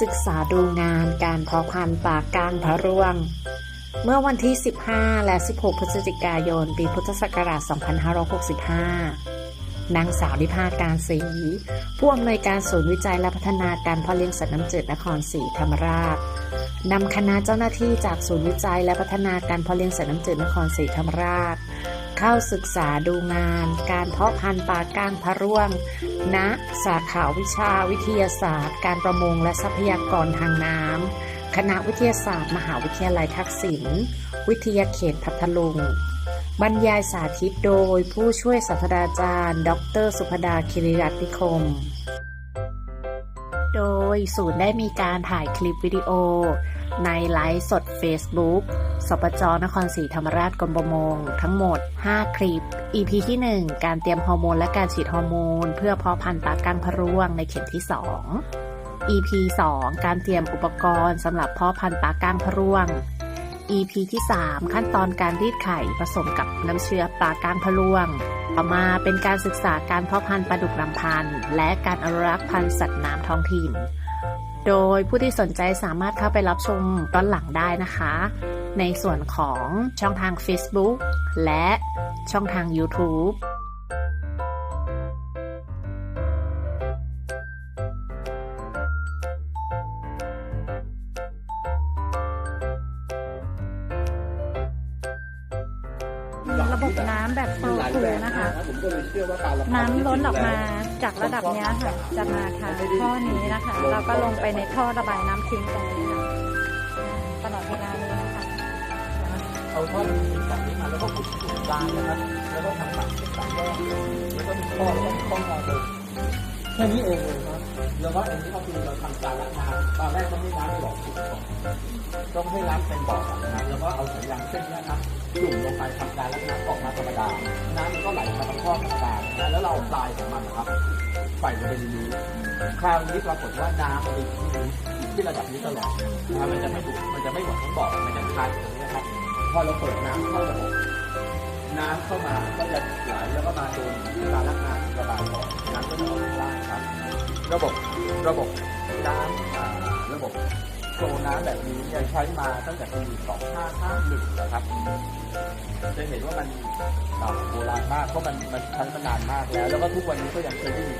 ศึกษาดูงานการเพาะพันธุ์ปาก้างพระร่วง เมื่อวันที่ 15 และ 16 พฤศจิกายน ปีพุทธศักราช 2565 นางสาวนิพาการศรีผู้อำนวยการศูนย์วิจัยและพัฒนาการเพาะเลี้ยงสัตว์น้ำจืดนครศรีธรรมราชนำคณะเจ้าหน้าที่จากศูนย์วิจัยและพัฒนาการเพาะเลี้ยงสัตว์น้ำจืดนครศรีธรรมราช เข้าศึกษาดูงาน การเพาะพันธุ์ปลาก้างพระร่วง ณ สาขาวิชาวิทยาศาสตร์ การประมงและทรัพยากรทางน้ำ คณะวิทยาศาสตร์ มหาวิทยาลัยทักษิณ วิทยาเขตพัทลุง บรรยายสาธิตโดยผู้ช่วยศาสตราจารย์ ดร สุภดาคิริรัตนิคม โดยศูนย์ได้มีการถ่ายคลิปวิดีโอ ในไลฟ์สด Facebook สปจนครศรีธรรมราชกรมประมง ทั้งหมด 5 คลิป EP ที่ 1 การเตรียมฮอร์โมนและการฉีดฮอร์โมน เพื่อเพาะพันธุ์ปลากังพะร่วงในเข็มที่ 2 EP 2 การเตรียมอุปกรณ์สำหรับเพาะพันธุ์ปลาก้างพะร่วง EP ที่ 3 ขั้นตอนการรีดไข่ผสมกับน้ำเชื้อปลาก้างพะร่วง ต่อมาเป็นการศึกษาการเพาะพันธุ์ปลาดุกลำพันธุ์และการอนุรักษ์พันธุ์สัตว์น้ำท้องถิ่น โดยผู้ที่สนใจสามารถเข้าไปรับชมตอนหลังได้นะคะ ในส่วนของช่องทาง Facebook และช่องทาง YouTube บบน้ำแบบโฟลว์คูนะคะผมก็เลยเชื่อว่าการระน้ำล้นออกมาจากระดับนี้ค่ะ จะมาทางท่อนี้นะคะแล้วก็ลงไปในท่อระบายน้ำทิ้งตรงนี้ค่ะตลอดเวลาเลยนะคะเอาท่อนี้จากนี้มาแล้วก็ขุดขุดกลางนะครับ แล้วก็ทำปากเป็นปากแยกแล้วก็มีท่อแล้วก็มีท่องอเลยแค่นี้เองเลยครับแล้วก็อันนี้ก็คือเราทำการละมาตอนแรกต้องให้น้ำหลอกขุดก่อนต้องให้น้ำเป็นบ่อกนนะครับแล้วก็เอา ไปทำการและน้ำออกมาธรรมดา น้ำมันก็ไหลมาทางท่อธรรมดานะแล้วเราปลายของมันนะครับใส่ลงไปในนี้คราวนี้ปรากฏว่าน้ำมันอยู่ที่นี้อยู่ที่ระดับนี้ตลอดนะครับมันจะไม่ถูมันจะไม่หมดทั้งบ่อมันจะคายอยู่ตรงนี้นะครับ พอเราเปิดน้ำเข้าระบบน้ำเข้ามาก็จะไหลแล้วก็มาโดนการลักน้ำระบายออกน้ำก็จะออกได้ครับ ระบบระบบน้ำระบบ โซน้ำแบบนี้เนี่ยใช้มาตั้งแต่ปี2551นะครับ จะเห็นว่ามันอ่าโบราณมากเพราะมันมันใช้มานานมากแล้ว แล้วก็ทุกวันนี้ก็ยังใช้ได้อยู่